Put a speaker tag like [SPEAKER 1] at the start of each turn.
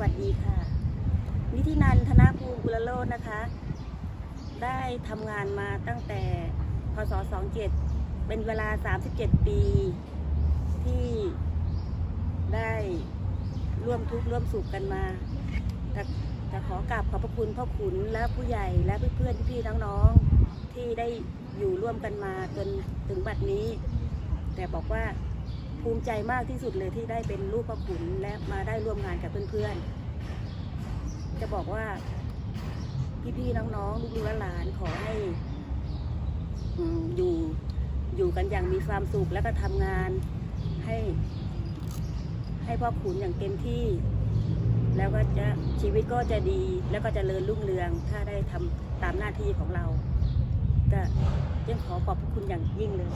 [SPEAKER 1] วัสดีค่ะ นิธินันธนาภูมิกุลโลดนะคะ ได้ทำงานมาตั้งแต่พศ 27 เป็นเวลา 37 ปี ที่ได้ร่วมทุกข์ร่วมสุขกันมาแต่จะขอกราบขอบพระคุณพ่อขุนและผู้ใหญ่และเพื่อนๆพี่ๆน้องๆที่ได้อยู่ร่วมกันมาจนถึงบัดนี้ แต่บอกว่า ภูมิใจมากที่สุดเลยที่ได้เป็นลูกพ่อขุนและมาได้ร่วมงานกับเพื่อนๆ จะบอกว่าพี่ๆน้องๆลูกๆหลานขอให้อืมอยู่อยู่กันอย่างมีความสุขแล้วก็ทำงานให้ ให้พ่อขุนอย่างเต็มที่ แล้วก็จะชีวิตก็จะดีแล้วก็จะเริญรุ่งเรือง ถ้าได้ทำตามหน้าที่ของเรา ก็ยังขอขอบพระคุณอย่างยิ่งเลย